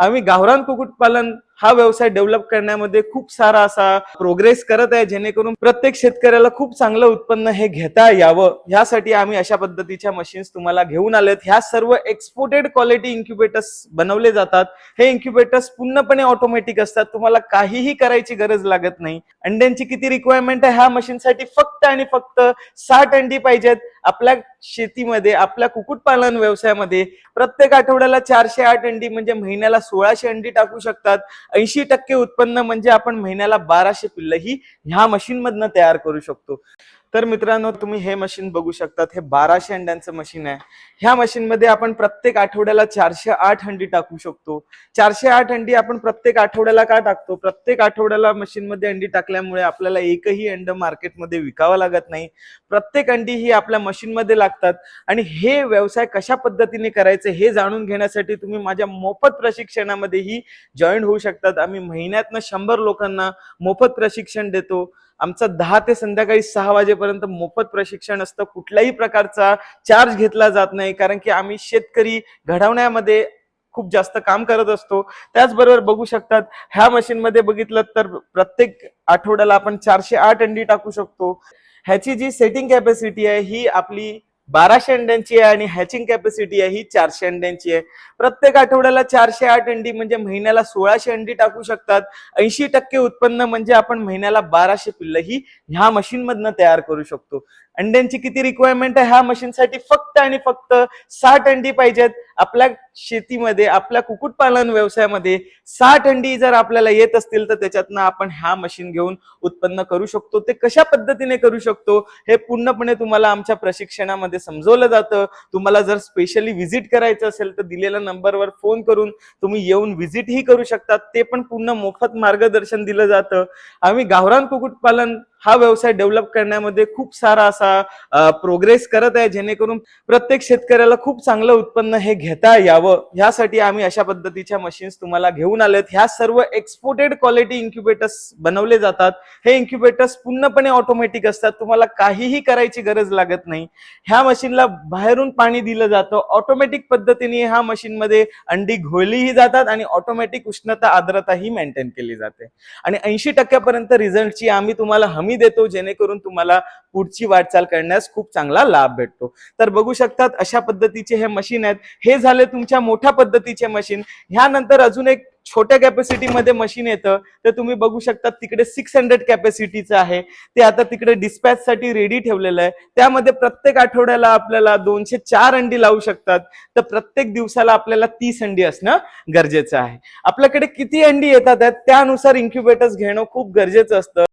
आम्ही गावरान कुक्कुटपालन हा व्यवसाय डेव्हलप करण्यामध्ये खूप सारा असा प्रोग्रेस करत आहे जेणेकरून प्रत्येक शेतकऱ्याला खूप चांगलं उत्पन्न हे घेता यावं. यासाठी आम्ही अशा पद्धतीच्या मशीन्स तुम्हाला घेऊन आलेत. ह्या सर्व एक्सपोर्टेड क्वालिटी इन्क्युबेटर्स बनवले जातात. हे इन्क्युबेटर्स पूर्णपणे ऑटोमॅटिक असतात. तुम्हाला काहीही करायची गरज लागत नाही. अंड्यांची किती रिक्वायरमेंट आहे ह्या मशीनसाठी फक्त आणि फक्त साठ अंडी पाहिजेत. आपल्या शेतीमध्ये आपल्या कुक्कुटपालन व्यवसायामध्ये प्रत्येक आठवड्याला चारशे आठ अंडी म्हणजे महिन्याला सोळाशे अंडी टाकू शकतात. ऐंशी टक्के उत्पन्न म्हणजे आपण महिन्याला बाराशे पिल्ल ही ह्या मशीन मधनं तयार करू शकतो. तर मित्रांनो तुम्ही हे मशीन बघू शकतात. हे बाराशे अंड्यांचं मशीन आहे. ह्या मशीन मध्ये आपण प्रत्येक आठवड्याला चारशे आठ अंडी टाकू शकतो. चारशे आठ अंडी आपण प्रत्येक आठवड्याला का टाकतो? प्रत्येक आठवड्याला मशीनमध्ये अंडी टाकल्यामुळे आपल्याला एकही अंड मार्केटमध्ये विकावं लागत नाही. प्रत्येक अंडी ही आपल्या मशीन मध्ये लागतात. आणि हे व्यवसाय कशा पद्धतीने करायचे हे जाणून घेण्यासाठी तुम्ही माझ्या मोफत प्रशिक्षणामध्येही जॉईन होऊ शकतात. आम्ही महिन्यातनं शंभर लोकांना मोफत प्रशिक्षण देतो. आमचं दहा ते संध्याकाळी सहा वाजेपर्यंत मोफत प्रशिक्षण असतं. कुठल्याही प्रकारचा चार्ज घेतला जात नाही. कारण की आम्ही शेतकरी घडवण्यामध्ये खूप जास्त काम करत असतो. त्याचबरोबर बघू शकतात ह्या मशीनमध्ये बघितलं तर प्रत्येक आठवड्याला आपण चारशे आठ अंडी टाकू शकतो. ह्याची जी सेटिंग कॅपॅसिटी आहे ही आपली बाराशे अंड्यांची आहे आणि हॅचिंग कॅपॅसिटी आहे ही चारशे अंड्यांची आहे. प्रत्येक आठवड्याला चारशे आठ अंडी म्हणजे महिन्याला सोळाशे अंडी टाकू शकतात. ऐंशी टक्के उत्पन्न म्हणजे आपण महिन्याला बाराशे पिल्ल ही ह्या मशीन मधनं तयार करू शकतो. अंड्यांची किती रिक्वायरमेंट आहे ह्या मशीनसाठी फक्त आणि फक्त साठ अंडी पाहिजेत. आपल्या शेतीमध्ये आपल्या कुक्कुटपालन व्यवसायामध्ये साठ अंडी जर आपल्याला येत असतील तर त्याच्यातनं आपण ह्या मशीन घेऊन उत्पन्न करू शकतो. ते कशा पद्धतीने करू शकतो हे पूर्णपणे तुम्हाला आमच्या प्रशिक्षणामध्ये समजवलं जातं. तुम्हाला जर स्पेशली व्हिजिट करायचं असेल तर दिलेल्या नंबरवर फोन करून तुम्ही येऊन व्हिजिटही करू शकतात ते पण पूर्ण मोफत मार्गदर्शन दिलं जातं. आम्ही गावरान कुक्कुटपालन हा व्यवसाय डेव्हलप करण्यामध्ये खूप सारा असा प्रोग्रेस करत आहे जेणेकरून प्रत्येक शेतकऱ्याला खूप चांगलं उत्पन्न हे घेता यावं. यासाठी आम्ही अशा पद्धतीच्या मशीन्स तुम्हाला घेऊन आलेत. ह्या सर्व एक्सपोर्टेड क्वालिटी इन्क्युबेटर्स बनवले जातात. हे इन्क्युबेटर्स पूर्णपणे ऑटोमॅटिक असतात. तुम्हाला काहीही करायची गरज लागत नाही. ह्या मशीनला बाहेरून पाणी दिलं जातं. ऑटोमॅटिक पद्धतीने ह्या मशीनमध्ये अंडी घोळलीही जातात आणि ऑटोमॅटिक उष्णता आर्द्रता ही मेंटेन केली जाते. आणि ऐंशी टक्क्यापर्यंत रिझल्टची आम्ही तुम्हाला हमी देतो जेणेकरून तुम्हाला पुढची वाटचाल करण्यास खूप चांगला लाभ भेटतो. तर बघू शकतात अशा पद्धतीचे हे मशीन आहेत. हे झाले तुमच्या मोठ्या पद्धतीचे मशीन ह्यानंतर अजून एक छोट्या कॅपॅसिटी मध्ये मशीन येतं. तर तुम्ही बघू शकता तिकडे सिक्स हंड्रेड कॅपॅसिटीचं आहे. ते आता तिकडे डिस्पॅच साठी रेडी ठेवलेलं आहे. त्यामध्ये प्रत्येक आठवड्याला आपल्याला दोनशे चार अंडी लावू शकतात. तर प्रत्येक दिवसाला आपल्याला तीस अंडी असणं गरजेचं आहे. आपल्याकडे किती अंडी येतात त्यानुसार इन्क्युबेटर्स घेणं खूप गरजेचं असतं.